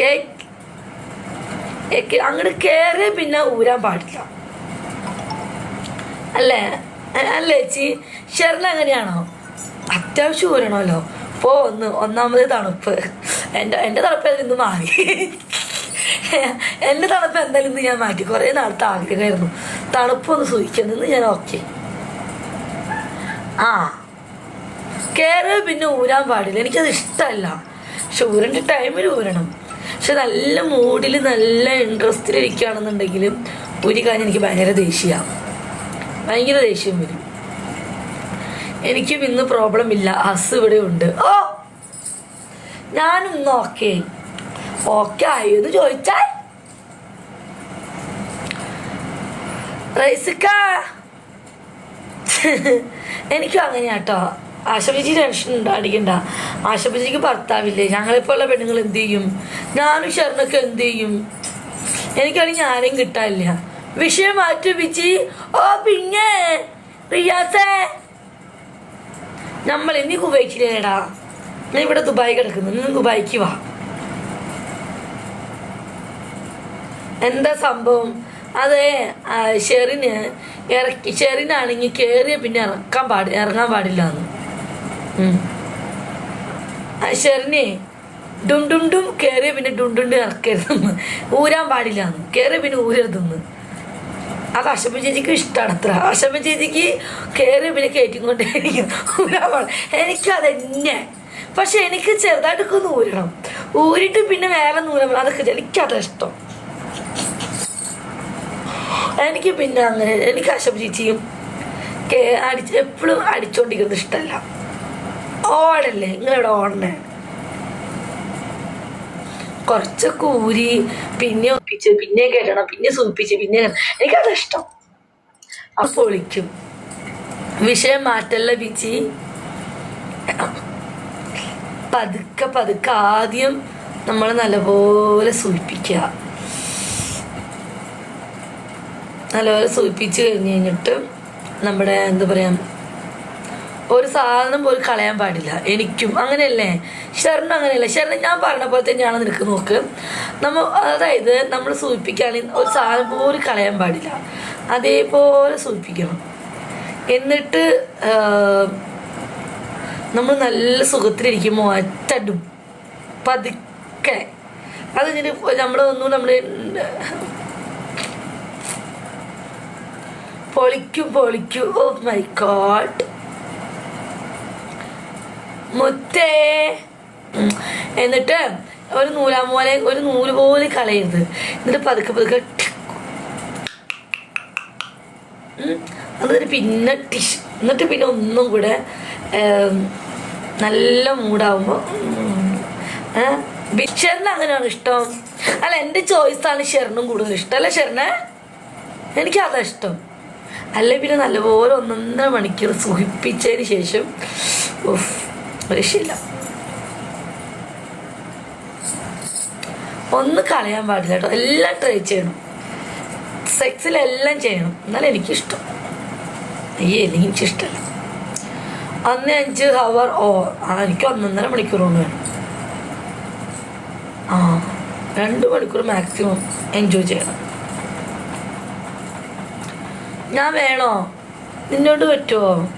Cake അങ്ങോട്ട് കയറിയ പിന്നെ ഊരാൻ പാടില്ല. അല്ലേ? അല്ലേ ചേച്ചി? ഷെറിന് അങ്ങനെയാണോ അത്യാവശ്യം ഊരണമല്ലോ. പോ ഒന്ന് ഒന്നാമത് തണുപ്പ്. എന്റെ എന്റെ തണുപ്പ് ഇന്ന് മാറി. എന്റെ തണുപ്പ് എന്തായാലും ഇന്ന് ഞാൻ മാറ്റി. കുറേ നാളത്തെ ആഗ്രഹമായിരുന്നു. തണുപ്പൊന്ന് സൂചിക്കുന്നത് ഞാൻ ഓക്കെ. ആ. കയറുക പിന്നെ ഊരാൻ പാടില്ല. എനിക്കത് ഇഷ്ടമല്ല. പക്ഷെ ഊരേണ്ട ടൈമിൽ ഊരണം. പക്ഷെ നല്ല മൂഡിൽ നല്ല ഇൻട്രസ്റ്റിൽ ഇരിക്കുകയാണെന്നുണ്ടെങ്കിലും കാര്യം എനിക്ക് ഭയങ്കര ദേഷ്യമാണ് ഭയങ്കര ദേഷ്യം വരും. എനിക്കും ഇന്ന് പ്രോബ്ലം ഇല്ല. ഹസ് ഇവിടെ ഉണ്ട്. ഓ! ഞാനും ഓക്കെ ഓക്കെ ഓക്കെ എന്ന് ചോദിച്ചാൽ? റൈസിക്ക! എനിക്കും അങ്ങനെയാട്ടോ. ആശുപത്രി ടെൻഷൻ ഉണ്ടാടിക്കണ്ട ആശപചിക്ക് ഭർത്താവില്ലേ? ഞങ്ങളിപ്പോഴുള്ള പെണ്ണുങ്ങൾ എന്ത് ചെയ്യും? ഞാനും ഷെറിനൊക്കെ എന്ത് ചെയ്യും? എനിക്കാണെങ്കിൽ ആരെയും കിട്ടാനില്ല. വിഷയം മാറ്റി വിജി ഓ പിന്നെ റിയാസേ നമ്മൾ ഇനി കുബൈക്കില്ലേടാ ഞാൻ ഇവിടെ ദുബായി കിടക്കുന്നു. ഇന്ന് ദുബായിക്ക് വാ. എന്താ സംഭവം? അതെ ഷെറിന് ഇറക്കി ഷെറിനാണെങ്കിൽ കയറിയ പിന്നെ ഇറക്കാൻ പാടി ഇറങ്ങാൻ പാടില്ല എന്ന് ഷെറിനെ ഡും ഡും ഡും. പിന്നെ ഡും ഡും ഇറക്കരുതെന്ന്. ഊരാൻ പാടില്ല കയറിയ പിന്നെ ഊരരുതെന്ന്. അത് അശപ്പ ചേച്ചിക്ക് ഇഷ്ടമാണ് അത്ര. അശപ്പ ചേച്ചിക്ക് കേറിയ പിന്നെ കയറ്റി ഊരാൻ പാടില്ല. അതെന്നെ പക്ഷെ എനിക്ക് ചെറുതായിട്ടൊക്കെ ഒന്ന് ഊരണം. ഊരിട്ട് പിന്നെ വേറെ ഊരണം അതൊക്കെ എനിക്കതാ ഇഷ്ടം. എനിക്ക് പിന്നെ അങ്ങനെ എനിക്ക് അശപ്പ ചേച്ചിയും അടിച്ച് എപ്പോഴും അടിച്ചോണ്ടിരിക്കുന്നത് ഇഷ്ടമല്ല ഓടല്ലേ? നിങ്ങളിവിടെ ഓടണേ കുറച്ചൊക്കെ ഊരി പിന്നെ ഒപ്പിച്ച് പിന്നെ കയറ്റണം പിന്നെ സൂപ്പിച്ച് പിന്നെ. എനിക്കത് ഇഷ്ടം. അപ്പോൾ വിളിക്കും. വിഷയം മാറ്റല്ല ബിച്ചി. പതുക്കെ പതുക്കെ ആദ്യം നമ്മൾ നല്ലപോലെ സൂചിപ്പിക്കുക നല്ലപോലെ സൂചിപ്പിച്ച് കഴിഞ്ഞ് കഴിഞ്ഞിട്ട് നമ്മുടെ എന്താ പറയുക ഒരു സാധനം പോലും കളയാൻ പാടില്ല. എനിക്കും. അങ്ങനെയല്ലേ? ശരണം അങ്ങനെയല്ല? ശരണം ഞാൻ പറഞ്ഞ പോലെ തന്നെയാണ് നിനക്ക് നോക്ക്. നമ്മ അതായത് നമ്മൾ സൂചിപ്പിക്കുകയാണെങ്കിൽ ഒരു സാധനം പോലും കളയാൻ പാടില്ല. അതേപോലെ സൂചിപ്പിക്കണം. എന്നിട്ട് നമ്മൾ നല്ല സുഖത്തിലിരിക്കുമ്പോൾ ഒറ്റടും പതുക്കെ. അത് കഴിഞ്ഞിട്ട് നമ്മൾ ഒന്നും നമ്മൾ പൊളിക്കും പൊളിക്കും. Oh my god. മുത്തേ. എന്നിട്ട് ഒരു നൂലാമോലെ ഒരു നൂൽ പോലെ കളയരുത്. എന്നിട്ട് പതുക്കെ പതുക്കെ അതൊരു പിന്നെ ടിഷ്. എന്നിട്ട് പിന്നെ ഒന്നും കൂടെ നല്ല മൂടാവുമ്പോൾ ഷെറിന് അങ്ങനെയാണ് ഇഷ്ടം. അല്ല എന്റെ ചോയ്സാണ് ഷെറിനും കൂടുതൽ ഇഷ്ടം. അല്ലേ ഷെറിനെ? എനിക്ക് അതാ ഇഷ്ടം. അല്ലെ പിന്നെ നല്ലപോലെ ഒന്നൊന്നര മണിക്കൂർ സുഖിപ്പിച്ചതിന് ശേഷം ഉഫ്, രക്ഷയില്ല ഒന്ന് കളയാൻ പാടില്ല കേട്ടോ. എല്ലാം ട്രൈ ചെയ്യണം. സെക്സിലെല്ലാം ചെയ്യണം. എന്നാലും എനിക്കിഷ്ടം. അയ്യേ അല്ലെങ്കിൽ എനിക്കിഷ്ടമല്ല ഒന്ന് അഞ്ച് ഹവർ ഓ ആ എനിക്ക് ഒന്നൊന്നര മണിക്കൂർ കൊണ്ട് വേണം. ആ രണ്ട് മണിക്കൂർ മാക്സിമം എൻജോയ് ചെയ്യണം. ഞാൻ വേണോ? നിന്നോട് പറ്റുമോ?